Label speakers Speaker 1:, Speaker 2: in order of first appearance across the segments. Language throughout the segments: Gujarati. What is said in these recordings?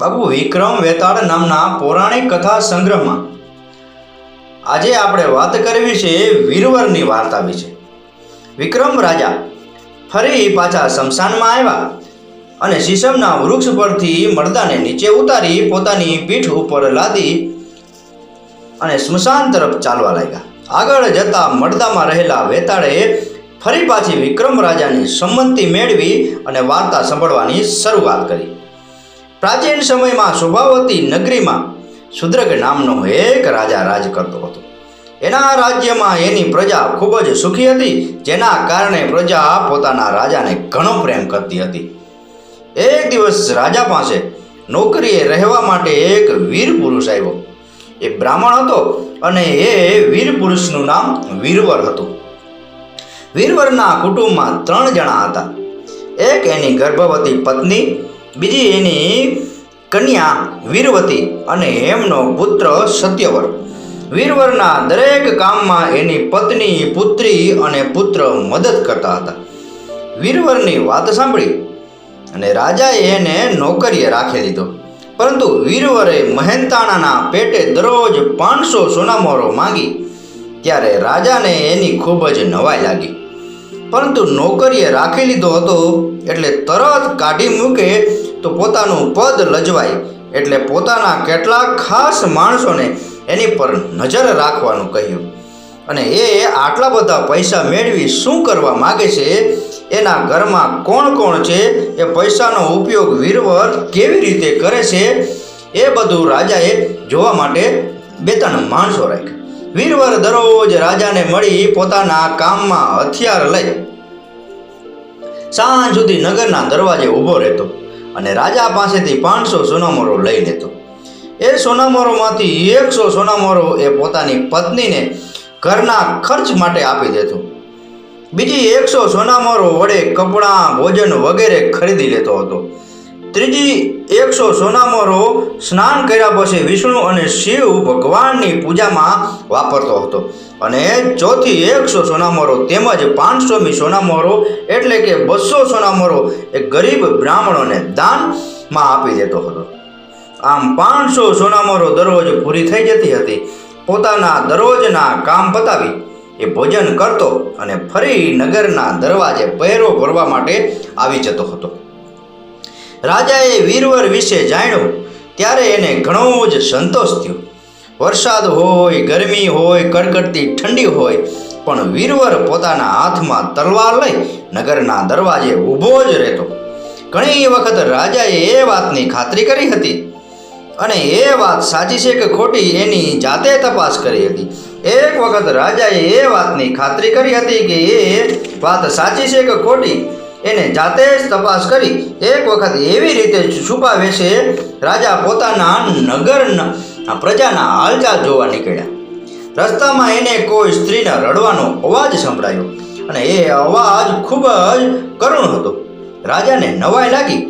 Speaker 1: બાબુ, વિક્રમ વેતાળ નામના પૌરાણિક કથા સંગ્રહમાં. આજે આપણે વાત કરવી છે વીરવરની વાર્તા વિશે. વિક્રમ રાજા ફરી પાછા શમશાનમાં આવ્યા અને શીશમના વૃક્ષ પરથી મરદાને નીચે ઉતારી પોતાની પીઠ ઉપર લાદી અને સ્મશાન તરફ ચાલવા લાગ્યા. આગળ જતા મડદામાં રહેલા વેતાળે ફરી પાછી વિક્રમ રાજાની સંમતિ મેળવી અને વાર્તા સાંભળવાની શરૂઆત કરી. પ્રાચીન સમયમાં શોભાવતી નગરીમાં શુદ્રક નામનો એક રાજા રાજ કરતો હતો. એના રાજ્યમાં એની પ્રજા ખૂબ જ સુખી હતી, જેના કારણે પ્રજા પોતાના રાજાને ઘણો પ્રેમ કરતી હતી. એક દિવસ રાજા પાસે નોકરીએ રહેવા માટે એક વીર પુરુષ આવ્યો. એ બ્રાહ્મણ હતો અને એ વીર પુરુષનું નામ વીરવર હતું. વીરવરના કુટુંબમાં ત્રણ જણા હતા. એક એની ગર્ભવતી પત્ની બીજી એની કન્યા વીરવતી અને એમનો પુત્ર સત્યવર. વીરવરના દરેક કામમાં એની પત્ની, પુત્રી અને પુત્ર મદદ કરતા હતા. વીરવરની વાત સાંભળી અને રાજાએ એને નોકરીએ રાખી લીધો પરંતુ વીરવરે મહેનતાણાના પેટે દરરોજ પાંચસો સોનામોરો માંગી. ત્યારે રાજાને એની ખૂબ જ નવાઈ લાગી. પરંતુ નોકરીએ રાખી લીધો હતો એટલે તરત કાઢી મૂકે તો પોતાનું પદ લજવાય એટલે પોતાના કેટલાક ખાસ માણસોને એની પર નજર રાખવાનું કહ્યું. અને એ આટલા બધા પૈસા મેળવી શું કરવા માગે છે? એના ઘરમાં કોણ કોણ છે? એ પૈસાનો ઉપયોગ વીરવર કેવી રીતે કરે છે? એ બધું રાજાએ જોવા માટે બે ત્રણ માણસો રાખ્યા. વીરવર દરરોજ રાજાને મળી પોતાના કામમાં હથિયાર લઈ સાંજ સુધી નગરના દરવાજે ઊભો રહેતો. અને રાજા પાસેથી પાંચસો સોનામોરો લઈ લેતો. એ સોનામોરોમાંથી એકસો સોનામોરો એ પોતાની પત્નીને ઘરના ખર્ચ માટે આપી દેતો. બીજી એકસો સોનામોરો વડે કપડાં, ભોજન વગેરે ખરીદી લેતો હતો. ત્રીજી એકસો સોનામોરો સ્નાન કર્યા પછી વિષ્ણુ અને શિવ ભગવાનની પૂજામાં વાપરતો હતો. અને ચોથી એકસો સોનામરો તેમજ પાંચસોમી સોનામોરો એટલે કે બસો સોનામોરો એ ગરીબ બ્રાહ્મણોને દાનમાં આપી દેતો હતો. આમ પાંચસો સોનામરો દરરોજ પૂરી થઈ જતી હતી. પોતાના દરરોજના કામ પતાવી એ ભોજન કરતો અને ફરી નગરના દરવાજે પહેરો ભરવા માટે આવી જતો હતો. રાજાએ વીરવર વિશે જાણ્યું, ત્યારે એને ઘણો જ સંતોષ થયો. વરસાદ હોય, ગરમી હોય, કડકડતી ઠંડી હોય, પણ વીરવર પોતાના હાથમાં તલવાર લઈ નગરના દરવાજે ઊભો જ રહેતો. ઘણી વખત રાજાએ એ વાતની ખાતરી કરી હતી અને એ વાત સાચી છે કે ખોટી એની જાતે તપાસ કરી હતી. એક વખત રાજાએ એ વાતની ખાતરી કરી હતી કે એ વાત સાચી છે કે ખોટી એને જાતે જ તપાસ કરી. એક વખત એવી રીતે છુપાવે છે, રાજા પોતાના નગરના પ્રજાના હાલચાલ જોવા નીકળ્યા. રસ્તામાં એને કોઈ સ્ત્રીના રડવાનો અવાજ સંભળાયો અને એ અવાજ ખૂબ જ કરુણ હતો. રાજાને નવાઈ લાગી.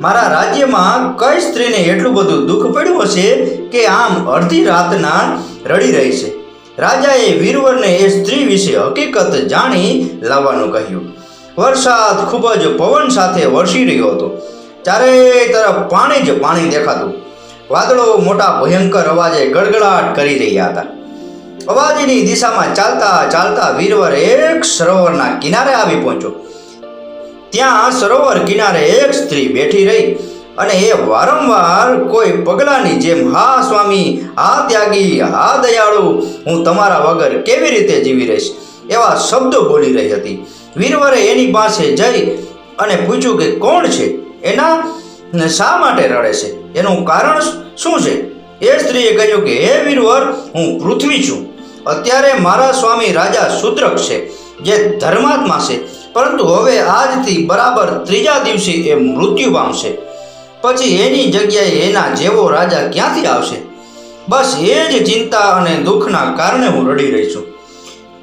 Speaker 1: મારા રાજ્યમાં કઈ સ્ત્રીને એટલું બધું દુઃખ પડ્યું હશે કે આમ અડધી રાતના રડી રહી છે? રાજાએ વીરવરને એ સ્ત્રી વિશે હકીકત જાણી લાવવાનું કહ્યું. વરસાદ ખૂબ જ પવન સાથે વરસી રહ્યો હતો. ચારે તરફ પાણી જ પાણી દેખાતું. વાદળો મોટા ભયંકર અવાજે ગડગડાટ કરી રહ્યા હતા. અવાજની દિશામાં ચાલતા ચાલતા વીરવર એક સરોવરના કિનારે આવી પહોંચ્યો. ત્યાં સરોવર કિનારે એક સ્ત્રી બેઠી રહી અને એ વારંવાર કોઈ પગલાની જેમ, હા, સ્વામી, હા, ત્યાગી, હા, દયાળુ, હું તમારા વગર કેવી રીતે જીવી રહીશ? એવા શબ્દો બોલી રહી હતી. વીરવરે એની પાસે જઈ અને પૂછ્યું કે, કોણ છે? એના શા માટે રડે છે? એનું કારણ શું છે? એ સ્ત્રીએ કહ્યું કે, હે વીરવર, હું પૃથ્વી છું. અત્યારે મારા સ્વામી રાજા શુદ્રક છે, જે ધર્માત્મા છે. પરંતુ હવે આજથી બરાબર ત્રીજા દિવસે એ મૃત્યુ પામશે. પછી એની જગ્યાએ એના જેવો રાજા ક્યાંથી આવશે? બસ એ જ ચિંતા અને દુઃખના કારણે હું રડી રહી છું.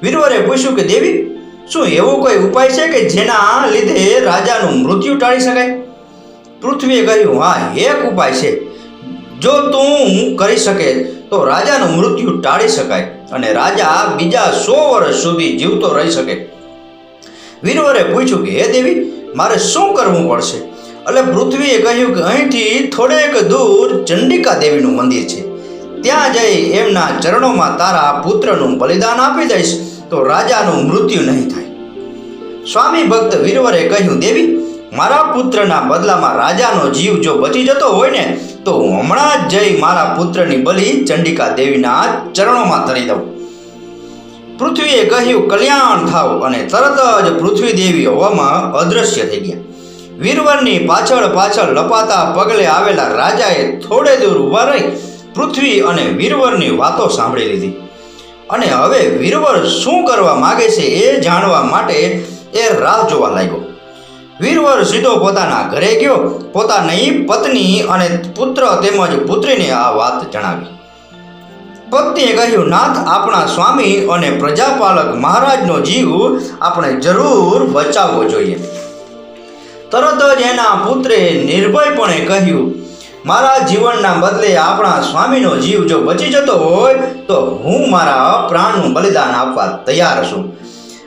Speaker 1: વીરવરે પૂછ્યું કે, દેવી, શું એવો કોઈ ઉપાય છે કે જેના લીધે રાજાનું મૃત્યુ ટાળી શકાય? પૃથ્વીએ કહ્યું હા એક ઉપાય છે. જો તું કરી શકે તો રાજાનું મૃત્યુ ટાળી શકાય અને રાજા બીજા સો વર્ષ સુધી જીવતો રહી શકે. વીરવરે પૂછ્યું કે, હે દેવી, મારે શું કરવું પડશે? એટલે પૃથ્વીએ કહ્યું કે, અહીંથી થોડેક દૂર ચંડિકા દેવીનું મંદિર છે. ત્યાં જઈ એમના ચરણોમાં તારા પુત્રનું બલિદાન આપી દઈશ તો રાજાનું મૃત્યુ નહીં થાય. સ્વામી ભક્ત વીરવરે કહ્યું, દેવી મારા પુત્રના બદલામાં રાજાનો જીવ જો બચી જતો હોય ને, તો હમણાં જ જઈ મારા પુત્રની બલિ ચંડિકા દેવીના ચરણોમાં ધરી દઉં. પૃથ્વીએ કહ્યું, કલ્યાણ થાવ. અને તરત જ પૃથ્વી દેવી હવામાં અદૃશ્ય થઈ ગયા. વીરવરની પાછળ પાછળ લપાતા પગલે આવેલા રાજાએ થોડે દૂર ઊભા રહી પૃથ્વી અને વીરવરની વાતો સાંભળી લીધી. અને હવે વીરવર શું કરવા માગે છે એ જાણવા માટે એ રાહ જોવા લાગ્યો. વીરવર સીધો પોતાના ઘરે ગયો. પોતાની પત્ની અને પુત્ર તેમજ પુત્રીને આ વાત જણાવી. પત્નીએ કહ્યું, નાથ, આપણા સ્વામી અને પ્રજાપાલક મહારાજનો જીવ આપણે જરૂર બચાવવો જોઈએ. તરત જ એના પુત્રે નિર્ભયપણે કહ્યું, મારા જીવનના બદલે આપણા સ્વામીનો જીવ જો બચી જતો હોય, તો હું મારા પ્રાણનું બલિદાન આપવા તૈયાર છું.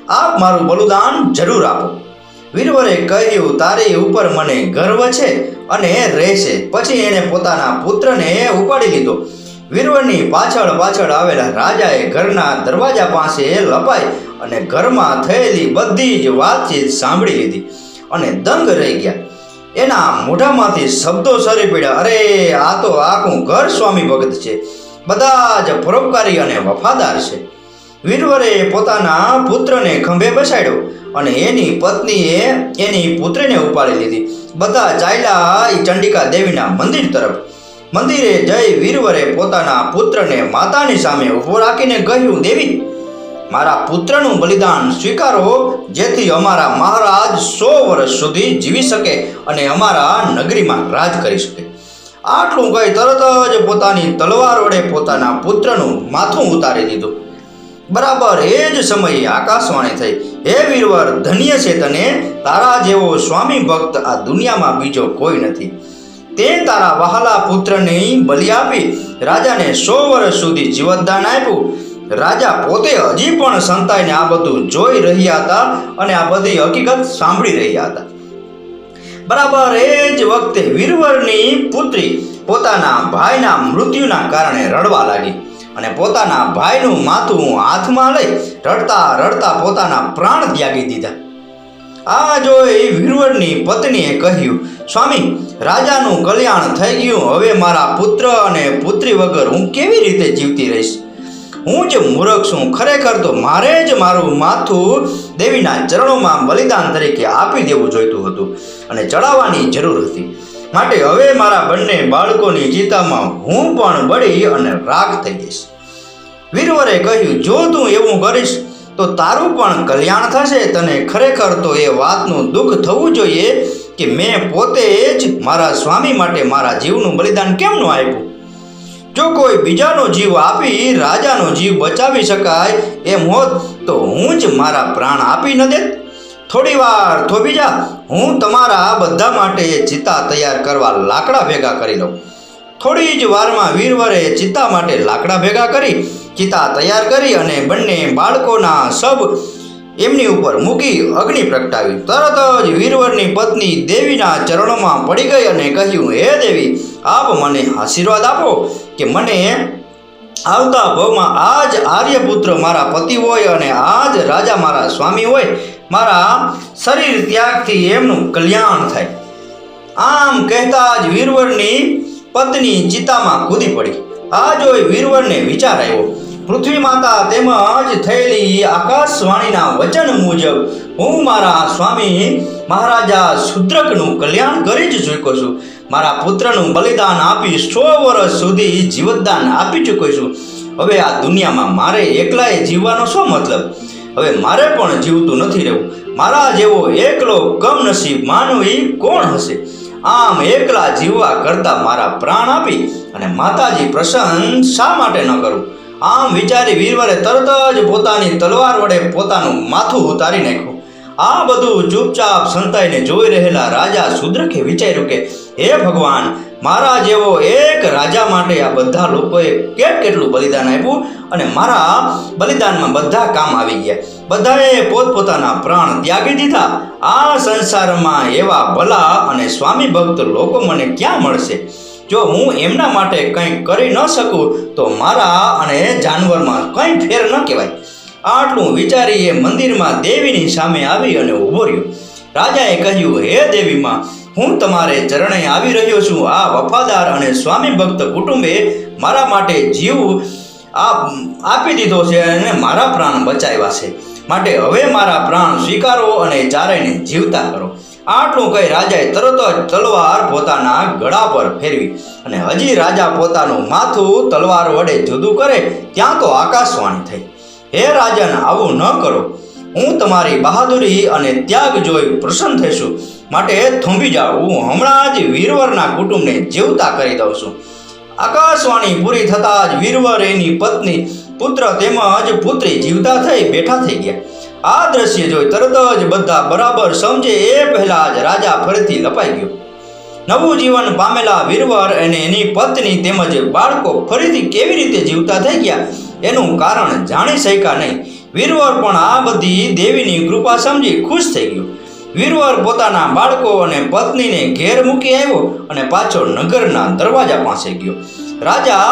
Speaker 1: આપ મારું બલિદાન જરૂર આપો. વીરવરે કહ્યું, તારી ઉપર મને ગર્વ છે અને રહેશે. પછી એણે પોતાના પુત્રને ઉપાડી લીધો. વીરવરની પાછળ પાછળ આવેલા રાજાએ ઘરના દરવાજા પાસે લપાઈ અને ઘરમાં થયેલી બધી જ વાતચીત સાંભળી લીધી અને દંગ રહી ગયા. એના મોઢામાંથી શબ્દો સરી પડ્યા, અરે, આ તો આખું ઘર સ્વામી ભગત છે. બધા જ પરોપકારી અને વફાદાર છે. વીરવરે પોતાના પુત્રને ખંભે બેસાડ્યો અને એની પત્નીએ એની પુત્રીને ઉપાડી લીધી. બધા ચાલ્યા ચંડિકા દેવીના મંદિર તરફ. મંદિરે જઈ વીરવરે પોતાના પુત્રને માતાની સામે ઊભો રાખીને કહ્યું, દેવી, મારા પુત્રનું બલિદાન સ્વીકારો, જેથી અમારા મહારાજ સો વર્ષ સુધી જીવી શકે અને અમારા નગરીમાં રાજ કરી શકે. આટલું કહી તરત જ પોતાની તલવાર વડે પોતાના પુત્રનું માથું ઉતારી દીધું. બરાબર એ જ સમયે આકાશવાણી થઈ. હે વીરવર, ધન્ય છે તને, તારા જેવો સ્વામી ભક્ત આ દુનિયામાં બીજો કોઈ નથી. તે તારા વહાલા પુત્રની બલિ આપી, રાજાને સો વર્ષ સુધી જીવતદાન આપ્યું. રાજા પોતે હજી પણ સંતાઈને આ બધું જોઈ રહ્યા હતા અને આ બધી હકીકત સાંભળી રહ્યા હતા. બરાબર એ જ વખતે વીરવરની પુત્રી પોતાના ભાઈના મૃત્યુના કારણે રડવા લાગી. અને પોતાના ભાઈનું માથું હાથમાં લઈ રડતા રડતા પોતાના પ્રાણ ત્યાગી દીધા. આ જોઈ વીરવરની પત્નીએ કહ્યું, સ્વામી, રાજાનું કલ્યાણ થઈ ગયું. હવે મારા પુત્ર અને પુત્રી વગર હું કેવી રીતે જીવતી રહીશ? હું જ મૂર્ખ છું. ખરેખર તો મારે જ મારું માથું દેવીના ચરણોમાં બલિદાન તરીકે આપી દેવું જોઈતું હતું અને ચડાવવાની જરૂર હતી. માટે હવે મારા બંને બાળકોની ચિતામાં હું પણ બળી અને રાખ થઈ જઈશ. વીરવરે કહ્યું, જો તું એવું કરીશ, તો તારું પણ કલ્યાણ થશે. તને ખરેખર તો એ વાતનું દુઃખ થવું જોઈએ કે મેં પોતે જ મારા સ્વામી માટે મારા જીવનું બલિદાન કેમ ન આપ્યું? જો કોઈ બીજાનો જીવ આપી રાજાનો જીવ બચાવી શકાય એમ હોત, તો હું જ મારા પ્રાણ આપી ન દેત. થોડી વાર થોભી જા. હું તમારા બધા માટે ચિતા તૈયાર કરવા લાકડા ભેગા કરી લઉં. થોડી જ વારમાં વીરવરે ચિતા માટે લાકડા ભેગા કરી ચિતા તૈયાર કરી અને બંને બાળકોના સબ એમની ઉપર મૂકી અગ્નિ પ્રગટાવી. તરત જ વીરવરની પત્ની દેવીના ચરણોમાં પડી ગઈ અને કહ્યું, હે દેવી, આપ મને આશીર્વાદ આપો કે મને આવતા ભવમાં આ જ આર્યપુત્ર મારા પતિ હોય અને આ જ રાજા મારા સ્વામી હોય મારા શરીર ત્યાગથી એમનું કલ્યાણ થાય. આમ કહેતા જ વીરવરની પત્ની ચિતામાં કૂદી પડી. આ જોઈ વીરવરને વિચાર આવ્યો. પૃથ્વી માતા તેમજ થયેલી આકાશવાણીના વચન મુજબ હું મારા સ્વામી મહારાજા શુદ્રકનું કલ્યાણ કરી જ ચૂક્યો છું. મારા પુત્રનું બલિદાન આપી સો વર્ષ સુધી જીવતદાન આપી ચૂક્યો છું. હવે આ દુનિયામાં મારે એકલાએ જીવવાનો શું મતલબ? હવે મારે પણ જીવતું નથી રહેવું. મારા જેવો એકલો કમનસીબ માનવી કોણ હશે? આમ એકલા જીવવા કરતાં મારા પ્રાણ આપી અને માતાજી પ્રસન્ન શા માટે ન કરું? આમ વિચારી વીરવરે તરત જ પોતાની તલવાર વડે પોતાનું માથું ઉતારી નાખ્યું. આ બધું ચૂપચાપ સંતાઈને જોઈ રહેલા રાજા શુદ્રકે વિચાર્યું કે હે ભગવાન, મારા જેવો એક રાજા માટે આ બધા લોકોએ કેટ કેટલું બલિદાન આપ્યું અને મારા બલિદાનમાં બધા કામ આવી ગયા. બધાએ પોતપોતાના પ્રાણ ત્યાગી દીધા. આ સંસારમાં એવા ભલા અને સ્વામી ભક્ત લોકો મને ક્યાં મળશે? જો હું એમના માટે કંઈ કરી ન શકું, તો મારા અને જાનવરમાં કંઈ ફેર ન કહેવાય. આટલું વિચારી એ મંદિરમાં દેવીની સામે આવી અને ઊભો રહ્યો. રાજાએ કહ્યું, હે દેવીમાં હું તમારે ચરણે આવી રહ્યો છું. આ વફાદાર અને સ્વામી ભક્ત કુટુંબે મારા માટે જીવ આપ દીધો છે અને મારા પ્રાણ બચાવ્યા છે. માટે હવે મારા પ્રાણ સ્વીકારો અને ચારેને જીવતા કરો. આટલું કહી રાજાએ તરત જ તલવાર પોતાના ગળા પર ફેરવી અને હજી રાજા પોતાનું માથું તલવાર વડે જુદું કરે ત્યાં તો આકાશવાણી થઈ. હે રાજન, આવું ન કરો. હું તમારી બહાદુરી અને ત્યાગ જોઈ પ્રસન્ન થઈશું. માટે થોંભી જાઓ હું હમણાં જ વીરવરના કુટુંબને જીવતા કરી દઉં છું. આકાશવાણી પૂરી થતાં જ વીરવર એની પત્ની, પુત્ર તેમજ પુત્રી જીવતા થઈ બેઠા થઈ ગયા. આ દ્રશ્ય જોઈ તરત જ બધા બરાબર સમજે એ પહેલા જ રાજા ફરીથી લપાઈ ગયો. નવું જીવન પામેલા વીરવર અને એની પત્ની તેમજ બાળકો ફરીથી કેવી રીતે જીવતા થઈ ગયા એનું કારણ જાણી શક્યા નહીં. વીરવર પણ આ બધી દેવીની કૃપા સમજી ખુશ થઈ ગયો. વીરવર પોતાના બાળકો અને પત્નીને ઘેર મૂકી આવ્યો અને પાછો નગરના દરવાજા પાસે ગયો. રાજા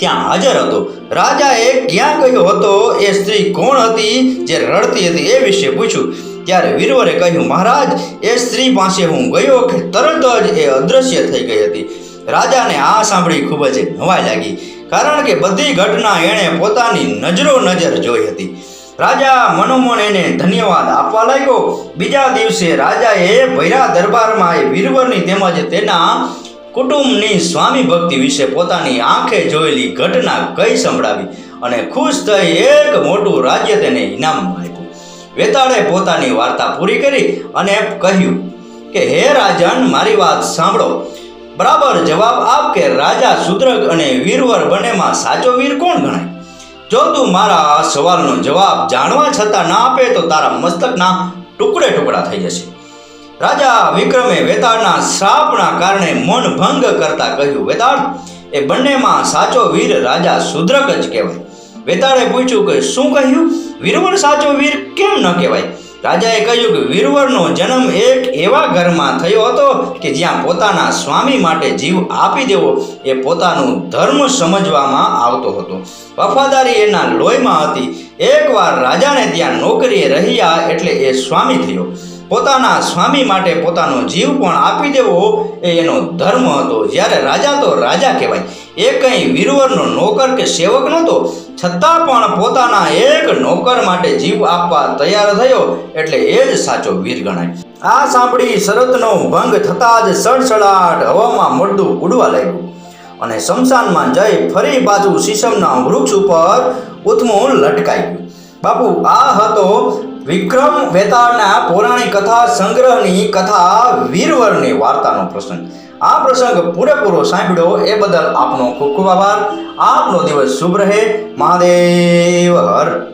Speaker 1: ત્યાં હાજર હતો. રાજાએ ક્યાં ગયો હતો એ સ્ત્રી કોણ હતી જે રડતી હતી એ વિશે પૂછ્યું. ત્યારે વીરવરે કહ્યું, મહારાજ, એ સ્ત્રી પાસે હું ગયો કે તરત જ એ અદૃશ્ય થઈ ગઈ હતી. રાજાને આ સાંભળી ખૂબ જ નવાઈ લાગી, કારણ કે બધી ઘટના એણે પોતાની નજરો નજર જોઈ હતી. રાજા મનોમન એને ધન્યવાદ આપવા લાગ્યો. બીજા દિવસે રાજાએ ભૈરા દરબારમાં એ વીરવરની તેમજ તેના કુટુંબની સ્વામી ભક્તિ વિશે પોતાની આંખે જોયેલી ઘટના કઈ સંભળાવી અને ખુશ થઈ એક મોટું રાજ્ય તેને ઇનામમાં આપ્યું. વેતાળે પોતાની વાર્તા પૂરી કરી અને કહ્યું કે, હે રાજન, મારી વાત સાંભળો. બરાબર જવાબ આપ કે રાજા શુદ્રક અને વીરવર બંનેમાં સાચો વીર કોણ ગણાય? જો તું મારા આ સવાલનો જવાબ જાણવા છતાં ના આપે તો તારા મસ્તકના ટુકડે ટુકડા થઈ જશે. રાજા વિક્રમે વેતાળના શ્રાપના કારણે મન ભંગ કરતા કહ્યું, વેતાળ, એ બંનેમાં સાચો વીર રાજા શુદ્રક જ કહેવાય. વેતાળે પૂછ્યું કે, શું કહ્યું? વીરવણ સાચો વીર કેમ ન કહેવાય? રાજાએ કહ્યું કે વીરવરનો જન્મ એક એવા ઘરમાં થયો હતો કે જ્યાં પોતાના સ્વામી માટે જીવ આપી દેવો એ પોતાનું ધર્મ સમજવામાં આવતો હતો. વફાદારી એના લોહીમાં હતી. એકવાર રાજાને ત્યાં નોકરીએ રહ્યા એટલે એ સ્વામી થયો. પોતાના સ્વામી માટે પોતાનો જીવ પણ આપી દેવો એ એનો ધર્મ હતો. જ્યારે રાજા તો રાજા કહેવાય. એ કંઈ વીરવરનો નોકર કે સેવક નહોતો? છતાં પણ પોતાના એક નોકર માટે જીવ આપવા તૈયાર થયો એટલે એ જ સાચો વીર ગણાય. આ સાંભળી શરતનો ભંગ થતાં જ સડસડાટ હવામાં મળતું ઉડવા લાગ્યું. અને શમશાનમાં જઈ ફરી બાજુ શીશમના વૃક્ષ ઉપર ઉથમું લટકાઈ ગયું બાપુ, આ હતો વિક્રમ વેતાળના પૌરાણિક કથા સંગ્રહની કથા વીરવરની વાર્તાનો પ્રસંગ. આ પ્રસંગ પૂરેપૂરો સાંભળ્યો એ બદલ આપનો ખૂબ ખૂબ આભાર. આપનો દિવસ શુભ રહે. મહાદેવ, હર.